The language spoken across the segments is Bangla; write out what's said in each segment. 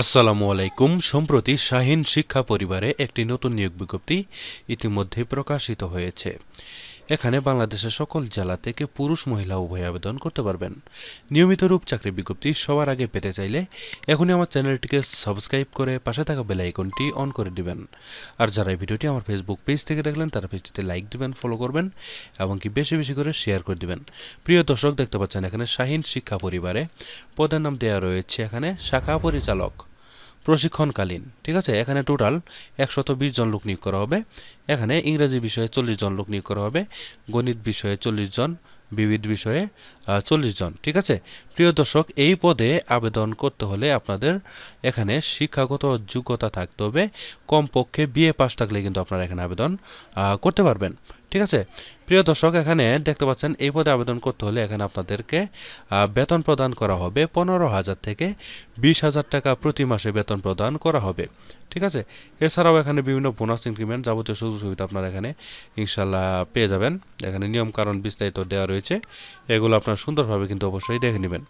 আসসালামু আলাইকুম। সম্প্রতি শাহীন শিক্ষা পরিবারে একটি নতুন নিয়োগ বিজ্ঞপ্তি ইতিমধ্যে প্রকাশিত হয়েছে। এখানে বাংলাদেশের সকল জেলা থেকে পুরুষ মহিলা উভয় আবেদন করতে পারবেন। নিয়মিত রূপ চাকরি বিজ্ঞপ্তি সবার আগে পেতে চাইলে এখনই আমার চ্যানেলটিকে সাবস্ক্রাইব করে পাশে থাকা বেল আইকনটি অন করে দিবেন। আর যারা এই ভিডিওটি আমার ফেসবুক পেজ থেকে দেখলেন, তারা পেজটিতে লাইক দিবেন ফলো করবেন এবং কি বেশি বেশি করে শেয়ার করে দিবেন। প্রিয় দর্শক, দেখতে পাচ্ছেন এখানে শাহিন শিক্ষা পরিবারে। পদের নাম দেওয়া রয়েছে এখানে শাখা পরিচালক। প্রশিক্ষণকালীন, ঠিক আছে? এখানে টোটাল একশত বিশ জন লোক নিয়োগ করা হবে। এখানে ইংরেজি বিষয়ে চল্লিশ জন লোক নিয়োগ করা হবে, গণিত বিষয়ে চল্লিশ জন, বিবিধ বিষয়ে চল্লিশ জন, ঠিক আছে? প্রিয় দর্শক, এই পদে আবেদন করতে হলে আপনাদের এখানে শিক্ষাগত যোগ্যতা থাকতে হবে। কমপক্ষে বিএ পাস থাকলে কিন্তু আপনারা এখানে আবেদন করতে পারবেন। ঠিক আছে? প্রিয় দর্শক, এখানে দেখতে পাচ্ছেন, এই পদে আবেদন করতে হলে এখানে আপনাদেরকে বেতন প্রদান করা হবে পনেরো হাজার থেকে বিশ হাজার টাকা প্রতি মাসে বেতন প্রদান করা হবে। ঠিক আছে? এছাড়াও এখানে বিভিন্ন বোনাস ইনক্রিমেন্ট যাবতীয় সুযোগ সুবিধা আপনারা এখানে ইনশাল্লাহ পেয়ে যাবেন। এখানে নিয়ম কারণ বিস্তারিত দেওয়া রয়েছে। এগুলো আপনারা সুন্দরভাবে কিন্তু অবশ্যই দেখে নেবেন।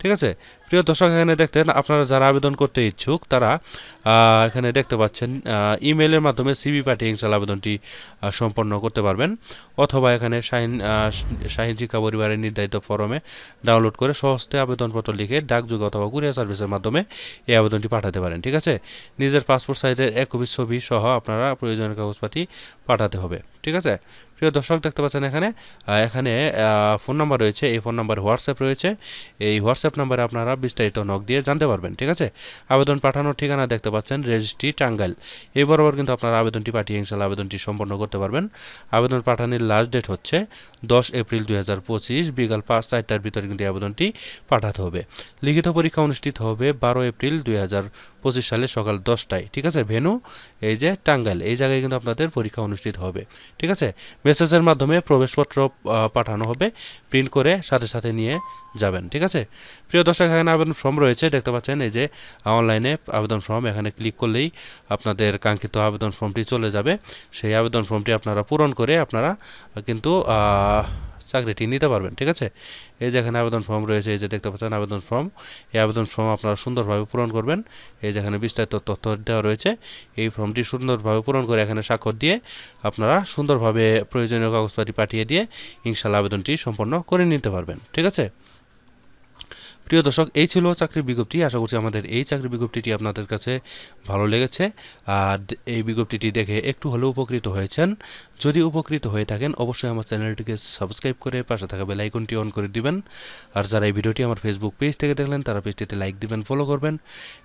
ঠিক আছে? প্রিয় দর্শক, এখানে দেখতেন, আপনারা যারা আবেদন করতে ইচ্ছুক, তারা এখানে দেখতে পাচ্ছেন ইমেলের মাধ্যমে সিবি পাঠিয়ে ইনশাল্লাহ আবেদনটি সম্পন্ন করতে পারবেন। অথবা এখানে শাহিন শাহিন শিক্ষা পরিবারের নির্ধারিত ফরমে ডাউনলোড করে সহজতে আবেদনপত্র লিখে ডাকযোগে অথবা কুরিয়ার সার্ভিসের মাধ্যমে এই আবেদনটি পাঠাতে পারেন, ঠিক আছে? নিজের পাসপোর্ট সাইজের এক কপি ছবি সহ আপনারা প্রয়োজনীয় কাগজপাতি পাঠাতে হবে। ঠিক আছে? প্রিয় দর্শক, দেখতে পাচ্ছেন এখানে এখানে ফোন নাম্বার রয়েছে। এই ফোন নাম্বার হোয়াটসঅ্যাপ রয়েছে। এই হোয়াটসঅ্যাপ নাম্বারে আপনারা বিস্তারিত নক দিয়ে জানতে পারবেন, ঠিক আছে? আবেদন পাঠানোর ঠিকানা দেখতে পাচ্ছেন, রেজিস্ট্রি টাঙ্গাইল। এই বরাবর কিন্তু আপনারা আবেদনটি পাঠিয়ে, ইনশাল্লাহ আবেদনটি সম্পন্ন করতে পারবেন। আবেদন পাঠানোর লাস্ট ডেট হচ্ছে দশ এপ্রিল দুই হাজার পঁচিশ, বিকাল পাঁচ চারটার ভিতরে কিন্তু আবেদনটি পাঠাতে হবে। লিখিত পরীক্ষা অনুষ্ঠিত হবে বারো এপ্রিল দুই হাজার পঁচিশ সালে সকাল দশটায়, ঠিক আছে? ভেনু, এই যে টাঙ্গাইল, এই জায়গায় কিন্তু আপনাদের পরীক্ষা অনুষ্ঠিত হবে ঠিক আছে? মেসেজের মাধ্যমে প্রবেশপত্র পাঠানো হবে প্রিন্ট করে সাথে সাথে নিয়ে যাবেন, ঠিক আছে? প্রিয় দর্শক, এখানে আবেদন ফর্ম রয়েছে, দেখতে পাচ্ছেন এই যে অনলাইনে আবেদন ফর্ম এখানে ক্লিক করলেই আপনাদের কাঙ্ক্ষিত আবেদন ফর্মটি চলে যাবে। সেই আবেদন ফর্মটি আপনারা পূরণ করে আপনারা কিন্তু চাকরিটি নিতে পারবেন, ঠিক আছে? এই যেখানে আবেদন ফর্ম রয়েছে, এই যে দেখতে পাচ্ছেন আবেদন ফর্ম এই আবেদন ফর্ম আপনারা সুন্দরভাবে পূরণ করবেন। এই যেখানে বিস্তারিত তথ্য দেওয়া রয়েছে, এই ফর্মটি সুন্দরভাবে পূরণ করে এখানে স্বাক্ষর দিয়ে আপনারা সুন্দরভাবে প্রয়োজনীয় কাগজপাতি পাঠিয়ে দিয়ে ইনশাল্লাহ আবেদনটি সম্পন্ন করে নিতে পারবেন, ঠিক আছে? প্রিয় দর্শক, এই ছিল চাকরির বিজ্ঞপ্তি। আশা করছি আমাদের এই চাকরির বিজ্ঞপ্তিটি আপনাদের কাছে ভালো লেগেছে। আর এই বিজ্ঞপ্তিটি দেখে একটু হলেও উপকৃত হয়েছেন। যদি উপকৃত হয়ে থাকেন, অবশ্যই আমার চ্যানেলটিকে সাবস্ক্রাইব করে পাশে থাকা বেল আইকনটি অন করে দিবেন। আর যারা এই ভিডিওটি আমার ফেসবুক পেজ থেকে দেখলেন, তারা পেজটিতে লাইক দিবেন ফলো করবেন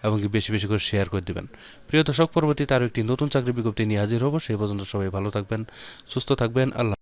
এবং বেশি বেশি করে শেয়ার করে দিবেন। প্রিয় দর্শক, পরবর্তীতে আরও একটি নতুন চাকরির বিজ্ঞপ্তি নিয়ে হাজির হব। সেই পর্যন্ত সবাই ভালো থাকবেন, সুস্থ থাকবেন। আল্লাহ